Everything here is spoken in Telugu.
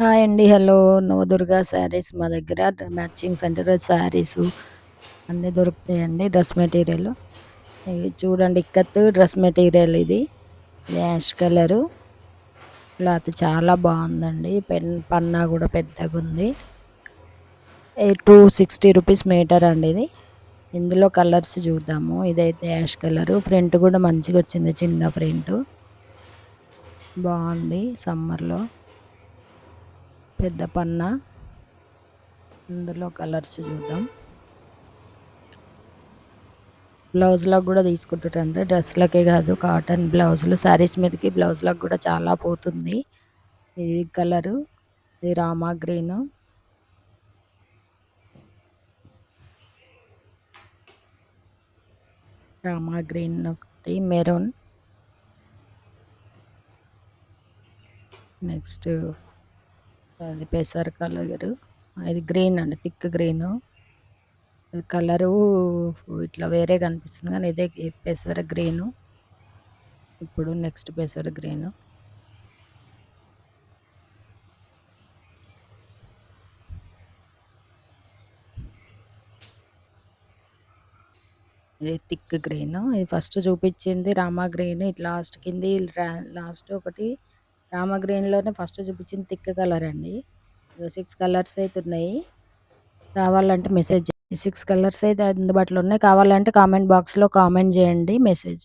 హాయ్ అండి. హలో! నవదుర్గ శారీస్ మా దగ్గర మ్యాచింగ్ సెంటర్ శారీసు అన్నీ దొరుకుతాయండి. డ్రెస్ మెటీరియల్ ఇవి చూడండి ఇక్కత్ డ్రెస్ మెటీరియల్ ఇది యాష్ కలరు క్లాత్ చాలా బాగుందండి. పెన్ పన్నా కూడా పెద్దగా ఉంది టూ సిక్స్టీ రూపీస్ మీటర్ అండి ఇది. ఇందులో కలర్స్ చూద్దాము. ఇదైతే యాష్ కలరు ఫ్రంట్ కూడా మంచిగా వచ్చింది చిన్న ఫ్రంట్ బాగుంది సమ్మర్లో పెద్ద పన్నా. అందులో కలర్స్ చూద్దాం. బ్లౌజ్లకు కూడా తీసుకుంటుంటే డ్రెస్లకే కాదు కాటన్ బ్లౌజులు శారీస్ మీదకి బ్లౌజ్లకు కూడా చాలా పోతుంది. ఇది కలరు. ఇది రామా గ్రీన్. రామా గ్రీన్ ఒకటి మెరూన్. నెక్స్ట్ అది పెసర్ కలర్ ఇది గ్రీన్ అండి థిక్ గ్రీన్. కలరు ఇట్లా వేరే కనిపిస్తుంది కానీ ఇదే పెసర గ్రీను. ఇప్పుడు నెక్స్ట్ పెసర గ్రీను. ఇది థిక్ గ్రీన్. ఇది ఫస్ట్ చూపించింది రామా గ్రీన్. ఇట్లా లాస్ట్ కింది లాస్ట్ ఒకటి రామ గ్రీన్లోనే ఫస్ట్ చూపించింది థిక్ కలర్ అండి. సిక్స్ కలర్స్ అయితే ఉన్నాయి. కావాలంటే మెసేజ్ సిక్స్ కలర్స్ అయితే అందుబాటులో ఉన్నాయి. కావాలంటే కామెంట్ బాక్స్లో కామెంట్ చేయండి మెసేజ్.